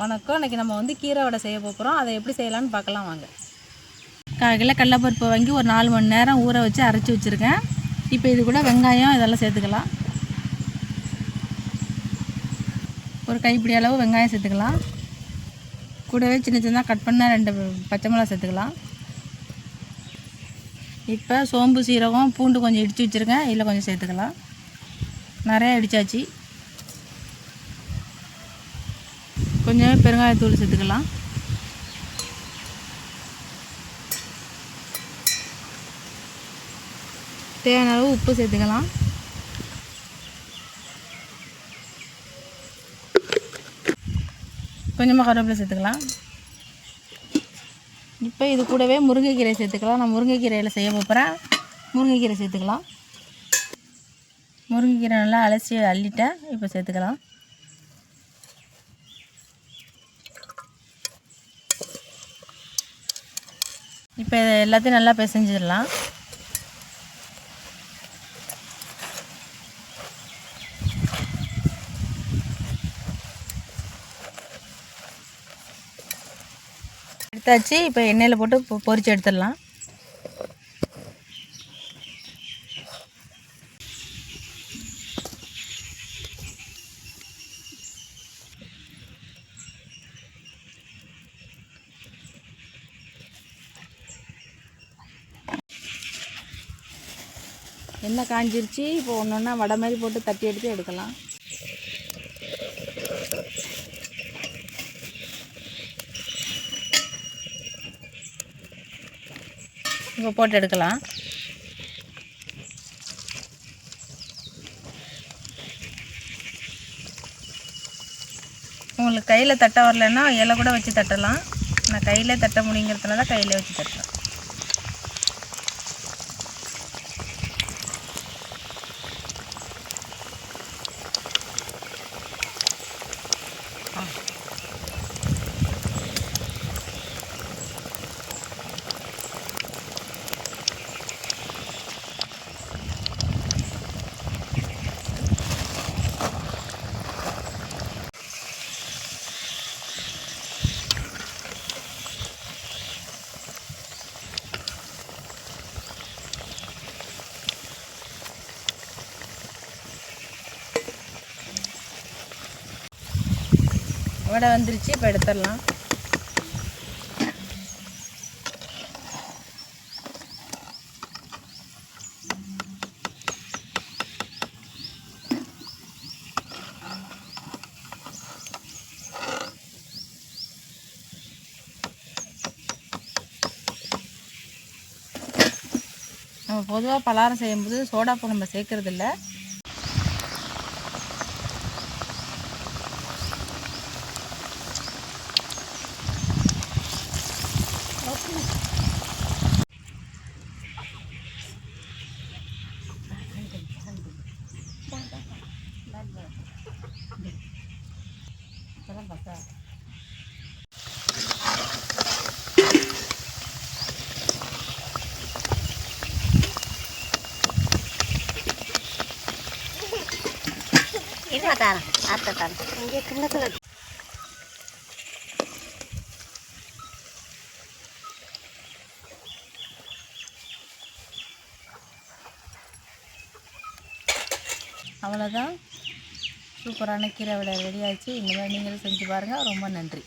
வணக்கம். இன்றைக்கி நம்ம வந்து கீரை வடை செய்ய போகிறோம் அதை எப்படி செய்யலாம்னு பார்க்கலாம் வாங்க. காலையில் கடலப்பருப்பை வாங்கி ஒரு நாலு மணி நேரம் ஊற வச்சு அரைச்சி வச்சுருக்கேன். இப்போ இது கூட வெங்காயம் இதெல்லாம் சேர்த்துக்கலாம். ஒரு கைப்பிடி அளவு வெங்காயம் சேர்த்துக்கலாம். கூடவே சின்ன சின்னதாக கட் பண்ண ரெண்டு பச்சை மிளகா சேர்த்துக்கலாம். இப்போ சோம்பு சீரகம் பூண்டு கொஞ்சம் இடித்து வச்சுருக்கேன். இதில் கொஞ்சம் சேர்த்துக்கலாம். நிறையா இடித்தாச்சு கொஞ்சம் பெருங்காயத்தூள் சேர்த்துக்கலாம். தேவையான அளவு உப்பு சேர்த்துக்கலாம். கொஞ்சமாக கருவேப்பிலை சேர்த்துக்கலாம். இப்போ இது கூடவே முருங்கைக்கீரை சேர்த்துக்கலாம். நான் முருங்கைக்கீரையில் செய்ய போகிறேன் முருங்கைக்கீரை சேர்த்துக்கலாம். முருங்கைக்கீரை நல்லா அலசி அள்ளிட்டேன். இப்போ சேர்த்துக்கலாம். இப்போ இதை எல்லாத்தையும் நல்லா பிசைஞ்சிடலாம். எடுத்தாச்சு. இப்போ எண்ணெயில் போட்டு பொ- பொரிச்சு எடுத்துடலாம். எண்ணெய் காஞ்சிருச்சு இப்போ ஒன்று ஒன்றா வடை மாதிரி போட்டு தட்டி எடுத்து எடுக்கலாம். இப்போ போட்டு எடுக்கலாம். உங்களுக்கு கையில் தட்ட வரலைன்னா இலை கூட வச்சு தட்டலாம். நான் கையிலே தட்ட முடியுங்கிறதுனால கையிலே வச்சு தட்டுறேன். வடை வந்துருச்சு இப்போ எடுத்துடலாம். நம்ம பொதுவாக பலகாரம் செய்யும்போது சோடாப்பு நம்ம சேர்க்கறது இல்ல இது தாரம் அத்தை தாரம் இங்கே கிண்ணத்தில் அவ்வளோதான் சூப்பரான கீரை விட ரெடி ஆச்சு இந்த மாதிரி நீங்களும் செஞ்சு பாருங்கள் ரொம்ப நன்றி.